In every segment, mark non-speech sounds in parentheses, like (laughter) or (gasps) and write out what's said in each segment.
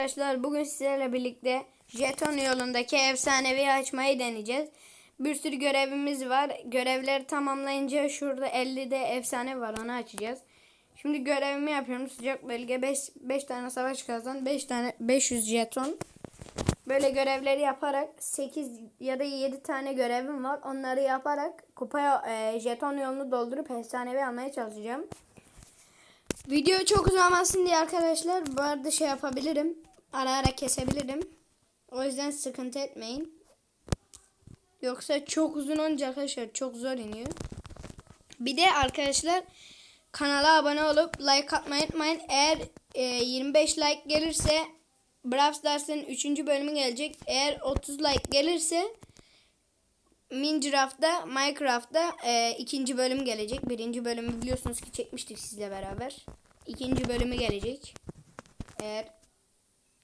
Arkadaşlar bugün sizlerle birlikte jeton yolundaki efsanevi açmayı deneyeceğiz. Bir sürü görevimiz var. Görevleri tamamlayınca şurada 50'de efsane var onu açacağız. Şimdi görevimi yapıyorum. Sıcak bölge 5 5 tane savaş kazan, 5 tane 500 jeton. Böyle görevleri yaparak 8 ya da 7 tane görevim var. Onları yaparak kupaya e, jeton yolunu doldurup efsanevi almaya çalışacağım. Video çok uzamasın diye arkadaşlar bu arada şey yapabilirim. Ara ara kesebilirim. O yüzden sıkıntı etmeyin. Yoksa çok uzun olunca arkadaşlar çok zor iniyor. Bir de arkadaşlar kanala abone olup like atmayı unutmayın. Eğer e, 25 like gelirse Brawl Stars'ın 3. bölümü gelecek. Eğer 30 like gelirse Minecraft'ta, Minecraft'ta e, ikinci bölüm gelecek. Birinci bölümü biliyorsunuz ki çekmiştik sizle beraber. İkinci bölümü gelecek. Eğer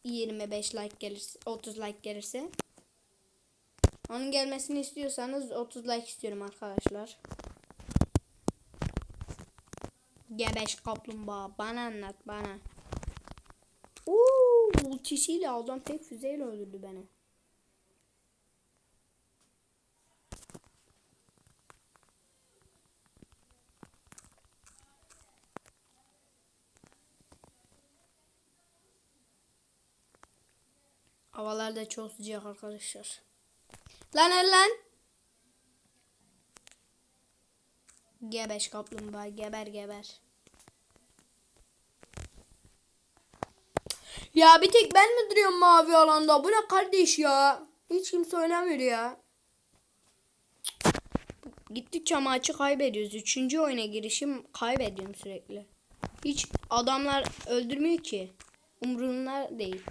25 like gelirse, 30 like gelirse. Onun gelmesini istiyorsanız 30 like istiyorum arkadaşlar. Gebeş kaplumbağa bana anlat bana. Uuu ultisiyle adam tek füzeyle öldürdü beni. Havalar da çok sıcak arkadaşlar. Lan el lan. Gebeş kaplumbağa geber geber. Ya bir tek ben mi duruyorum mavi alanda? Bu ne kardeş ya? Hiç kimse oynamıyor ya. Gittikçe maçı kaybediyoruz. Üçüncü oyuna girişim kaybediyorum sürekli. Hiç adamlar öldürmüyor ki. Umrunda değil.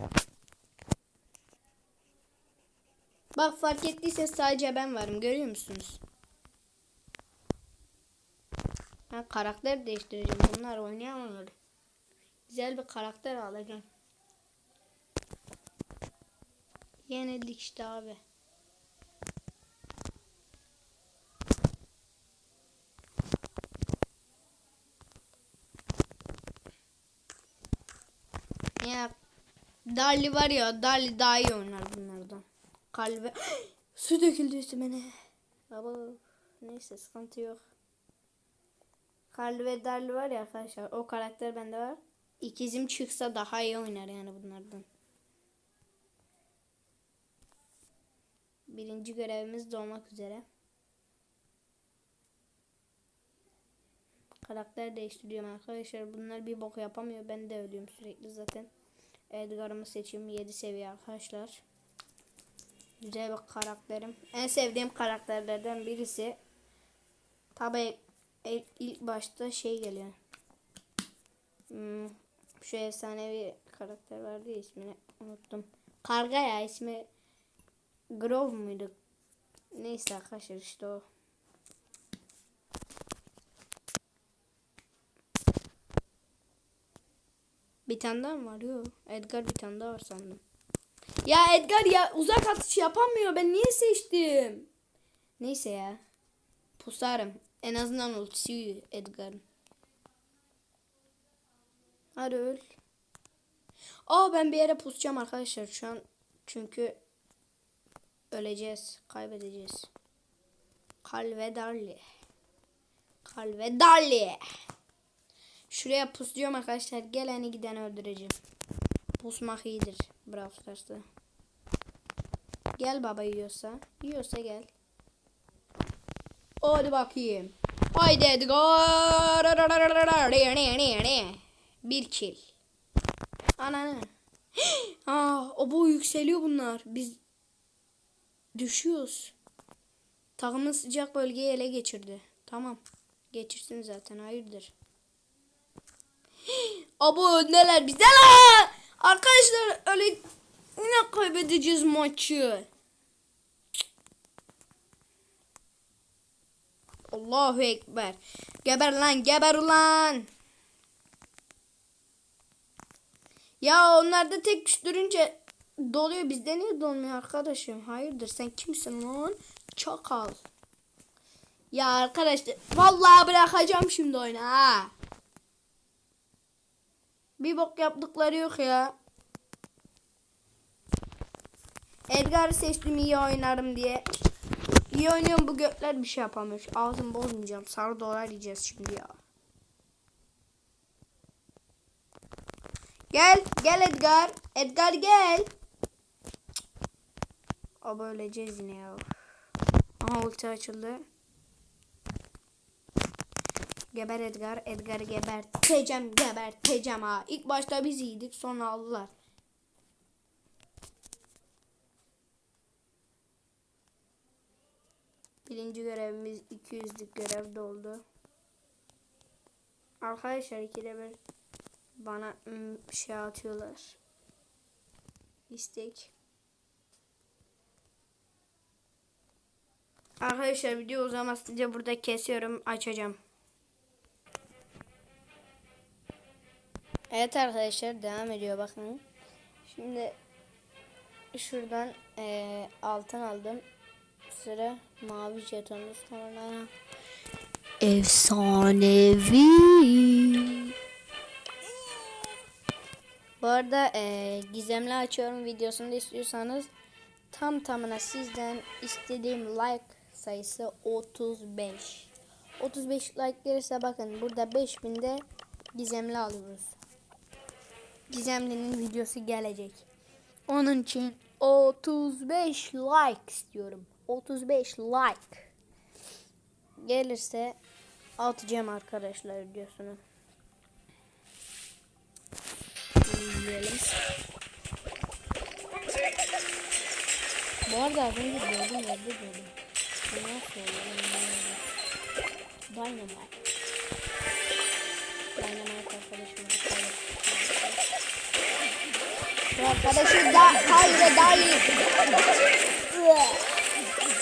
Bak fark ettiyse sadece ben varım. Görüyor musunuz? Ha, karakter değiştireceğim. Bunlar oynayamıyor. Güzel bir karakter alacağım. Yenildik işte abi. Ya Dali var ya Dali daha iyi bunlardan. Kalbe (gasps) su döküldü üstüme ne? Baba neyse sıkıntı yok. Kalbe Dali var ya arkadaşlar o karakter bende var. İkizim çıksa daha iyi oynar yani bunlardan. Birinci görevimiz dolmak üzere. Karakter değiştiriyorum arkadaşlar. Bunlar bir bok yapamıyor. Ben de ölüyorum sürekli zaten. Edgar'ımı seçeyim. 7 seviye arkadaşlar. Güzel bir karakterim. En sevdiğim karakterlerden birisi. Tabi ilk başta şey geliyor. Hmm, şu efsanevi karakter vardı ya ismini unuttum. Karga ya ismi Grove muydu? Neyse arkadaşlar işte o. Bir tane daha mı var? Yok. Edgar bir tane daha var sandım. Ya Edgar ya uzak atış yapamıyor. Ben niye seçtim? Neyse ya. Pusarım. En azından ultisi Edgar'ın. Hadi öl. Aa ben bir yere pusacağım arkadaşlar şu an. Çünkü öleceğiz. Kaybedeceğiz. Kalvedarli. Kalvedarli. Şuraya pusluyorum arkadaşlar. Geleni gideni öldüreceğim. Pusmak iyidir. Brawl Stars'ta. Gel baba yiyorsa. Yiyorsa gel. Hadi bakayım. Haydi Edgar. Bir kill. Ananı. Aa, o bu yükseliyor bunlar. Biz düşüyoruz. Takımın sıcak bölgeyi ele geçirdi. Tamam. Geçirsin zaten. Hayırdır. (gasps) Abo neler bize la! Arkadaşlar öyle yine kaybedeceğiz maçı. Allahu Ekber. Geber lan geber ulan. Ya onlarda tek düştürünce doluyor. Bizde niye dolmuyor arkadaşım? Hayırdır sen kimsin lan? Çakal. Ya arkadaşlar vallahi bırakacağım şimdi oyunu ha. Bir bok yaptıkları yok ya. Edgar'ı seçtim iyi oynarım diye. İyi oynuyorum bu gökler bir şey yapamıyor. Ağzım bozmayacağım. Sarı dolar yiyeceğiz şimdi ya. Gel. Gel Edgar. Edgar gel. Aba öleceğiz yine ya. Aha ulti açıldı. Geber Edgar. Edgar'ı geberteceğim. Geberteceğim ha. İlk başta biz iyiydik sonra aldılar. Birinci görevimiz 200'lük görev doldu. Arkadaşlar ikide bir bana şey atıyorlar. İstek. Arkadaşlar video uzamasınca burada kesiyorum açacağım. Evet arkadaşlar devam ediyor bakın. Şimdi şuradan eee, altın aldım. Sıra mavi jetonlu sonra efsanevi. Bu arada eee, gizemli açıyorum videosunu da istiyorsanız tam tamına sizden istediğim like sayısı 35. 35 like gelirse bakın burada 5000'de gizemli alıyoruz. Gizemli'nin videosu gelecek. Onun için 35 like istiyorum. 35 like. Gelirse atacağım arkadaşlar videosunu. İzleyelim. Bu arada az önce gördüm yerde gördüm. Bu nasıl oluyor? Dynamite. Dynamite arkadaşı da hayır dayı.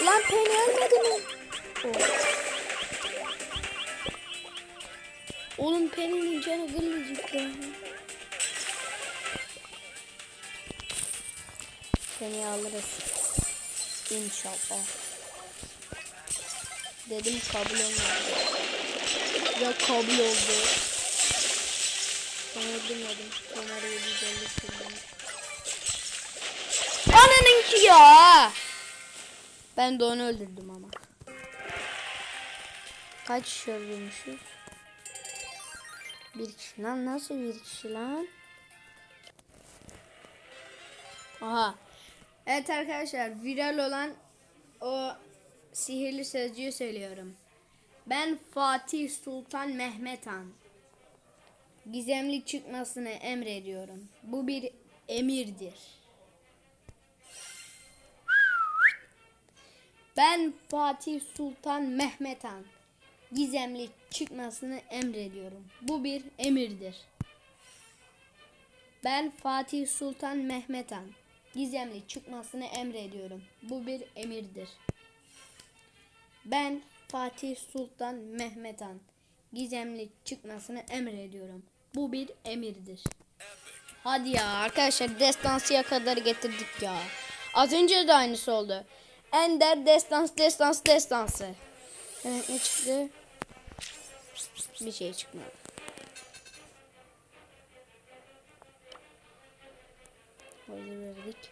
Lan Penny ölmedi mi? Oh. Oğlum Penny'nin canı gırlıcık ya. Penny'i alırız. İnşallah. Dedim kabul olmadı. Ya kabul oldu. Ben öldürmedim. Soner 750 Ananınki ya. Ben de onu öldürdüm ama. Kaç öldürmüşüz? Bir kişi lan nasıl bir kişi lan? Aha. Evet arkadaşlar viral olan o sihirli sözcüğü söylüyorum. Ben Fatih Sultan Mehmet Han. Gizemli çıkmasını emrediyorum. Bu bir emirdir. Ben Fatih Sultan Mehmet Han. Gizemli çıkmasını emrediyorum. Bu bir emirdir. Ben Fatih Sultan Mehmet Han. Gizemli çıkmasını emrediyorum. Bu bir emirdir. Ben Fatih Sultan Mehmet Han. Gizemli çıkmasını emrediyorum. Bu bir emirdir. Hadi ya arkadaşlar destansıya kadar getirdik ya. Az önce de aynısı oldu. Ender destans destans destansı. Evet ne çıktı? Bir şey çıkmadı. Hazır verdik.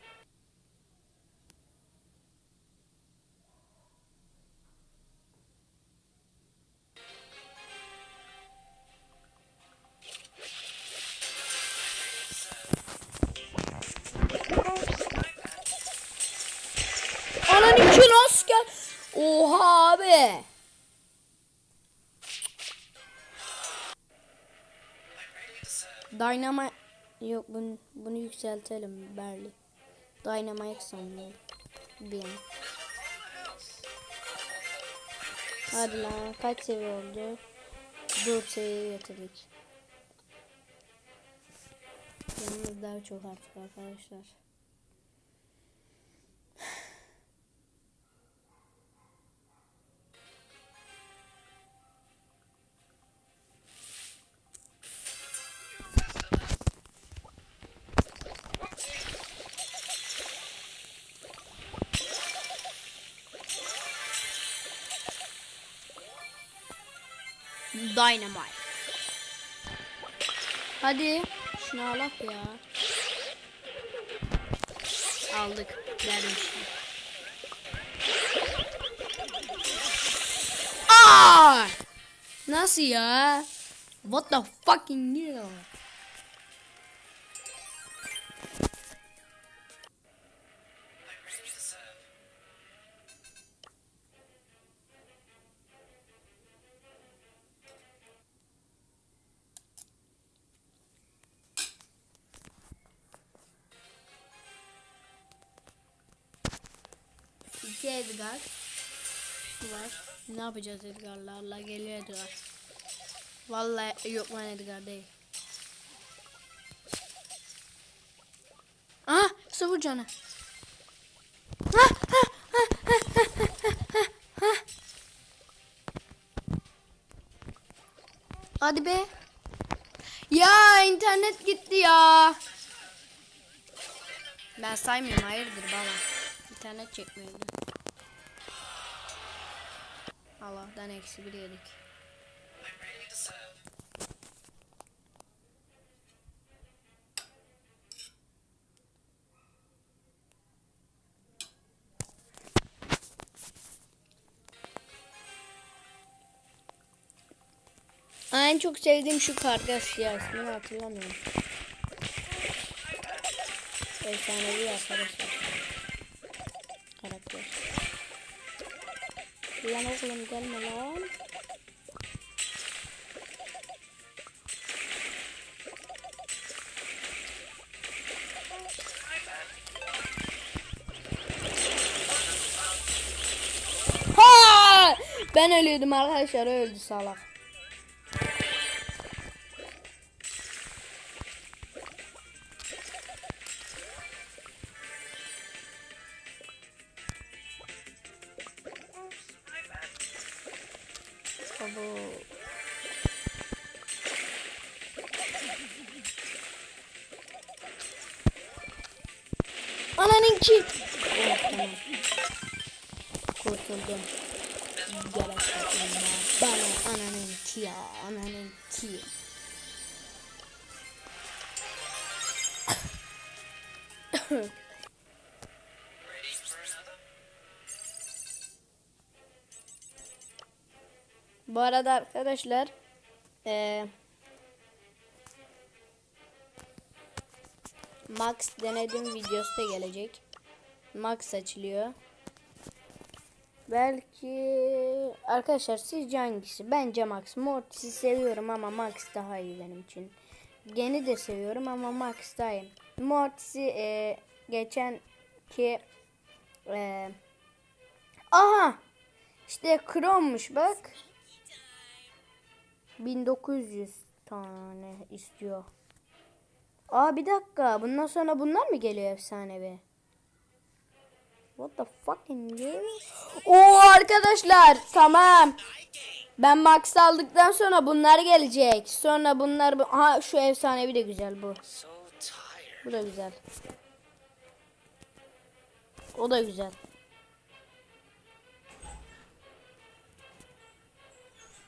Oha abi. Dynamite yok bunu bunu yükseltelim Berli. Dynamite sanıyorum. Bir an. Hadi lan kaç seviye oldu? 4 seviyeye getirdik. Yalnız daha çok artık arkadaşlar. Dynamite. Hadi şunu alak ya. Aldık. Dermişim. Aa! Nasıl ya? What the fucking hell? Edgar var. Ne yapacağız Edgar'la? Allah geliyor Edgar. Vallahi yok lan Edgar değil. Ah sıfır canı. Ah, ah, ah, ah, ah, ah, ah, ah. Hadi be. Ya internet gitti ya. Ben saymıyorum hayırdır baba. İnternet çekmiyordu. Allah'tan eksi bir yedik. En çok sevdiğim şu kardeş ya ismini hatırlamıyorum. Efsanevi arkadaşlar. Lan oğlum gelme lan. Ha! Ben ölüyordum arkadaşlar öldü salak. Ya ananınki. (coughs) Bu arada arkadaşlar eee Max denedim videosu da gelecek. Max açılıyor. Belki arkadaşlar sizce hangisi? Bence Max. Mortis'i seviyorum ama Max daha iyi benim için. Gen'i de seviyorum ama Max daha iyi. Mortis'i eee geçen ki eee aha işte Chrome'muş bak. 1900 tane istiyor. Aa bir dakika. Bundan sonra bunlar mı geliyor efsanevi? What the fucking hell? Oo arkadaşlar tamam. Ben Max aldıktan sonra bunlar gelecek. Sonra bunlar bu. Ha şu efsanevi de güzel bu. Bu da güzel. O da güzel.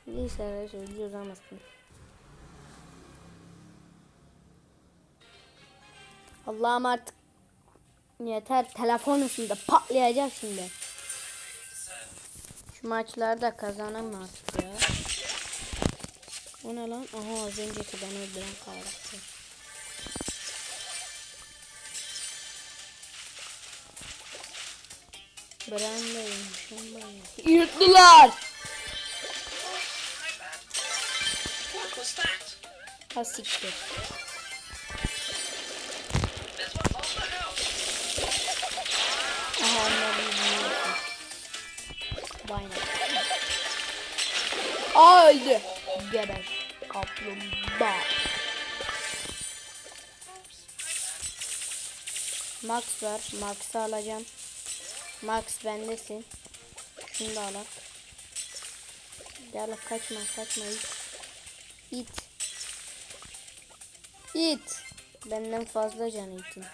Neyse arkadaşlar video uzamasın. Allah'ım artık yeter telefon üstünde patlayacak şimdi. Şu maçlarda kazanım artık ya. O ne lan? Aha az önceki beni öldüren karakter. Brandayım. Yırttılar. Ha siktir. Aa öldü. Geber. Kaplumbağa. Max var. Max'ı alacağım. Max bendesin. Şunu da alak. Gel kaçma kaçma it. İt. İt. Benden fazla can itin.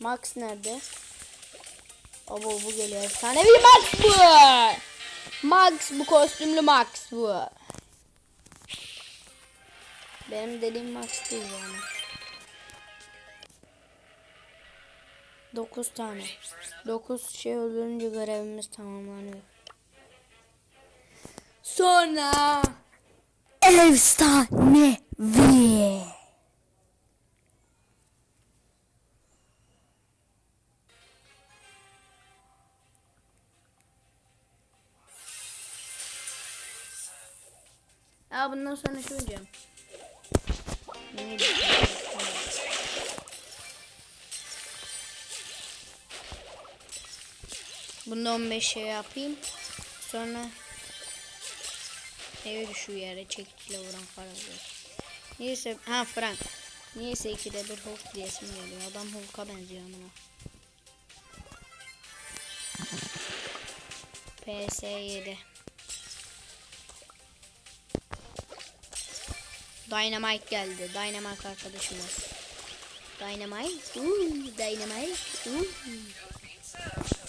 Max nerede? Abo bu geliyor. Efsanevi Max bu. Max bu kostümlü Max bu. Benim dediğim Max değil yani. 9 tane. 9 şey öldürünce görevimiz tamamlanıyor. Sonra efsanevi. Bundan sonra diyeceğim. Neydi? Bunda 15 şey yapayım. Sonra eve düşüyor yere çekiçle vuran paralar. Neyse ha Frank. Niyeyse ikide bir Hulk diyesim geliyor. Adam Hulk'a benziyor amına. PS7 Dynamite geldi. Dynamite arkadaşımız. Dynamite. Uuu, Dynamite. Uuu.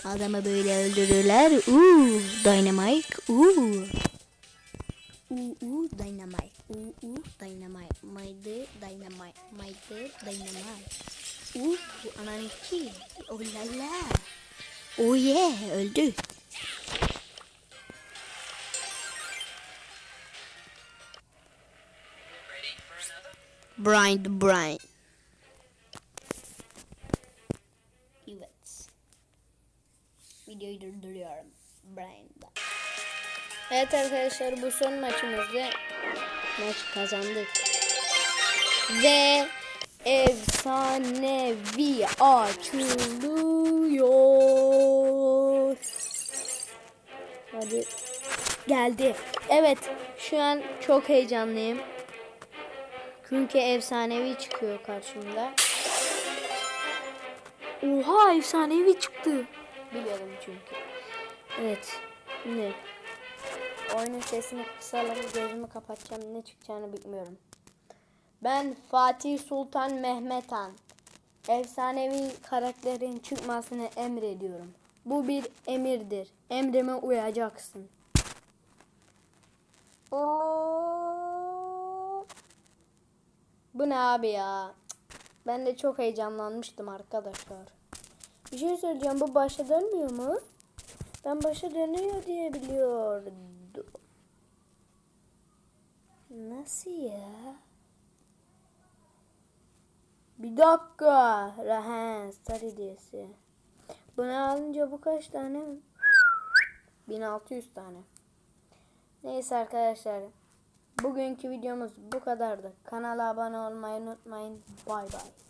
Adamı böyle öldürürler. Uuu, Dynamite. Uuu. Uuu, Dynamite. Uuu, Dynamite. Maydı, Dynamite. Maydı, Dynamite. Uuu, ananın ki. Oh la la. Oh yeah, öldü. Brian the Brian. Evet. Videoyu durduruyorum. Brian'da. Evet arkadaşlar bu son maçımızda maç kazandık. Ve efsanevi açılıyor. Hadi geldi. Evet şu an çok heyecanlıyım. Çünkü efsanevi çıkıyor karşımda. Oha efsanevi çıktı. Biliyordum çünkü. Evet. Ne? Oyunun sesini kısalım. Gözümü kapatacağım. Ne çıkacağını bilmiyorum. Ben Fatih Sultan Mehmet Han. Efsanevi karakterin çıkmasını emrediyorum. Bu bir emirdir. Emrime uyacaksın. Bu ne abi ya? Ben de çok heyecanlanmıştım arkadaşlar. Bir şey söyleyeceğim. Bu başa dönmüyor mu? Ben başa dönüyor diye biliyordum. Nasıl ya? Bir dakika. Rahen Star hediyesi. Bunu alınca bu kaç tane? 1600 tane. Neyse arkadaşlar. Bugünkü videomuz bu kadardı. Kanala abone olmayı unutmayın. Bay bay.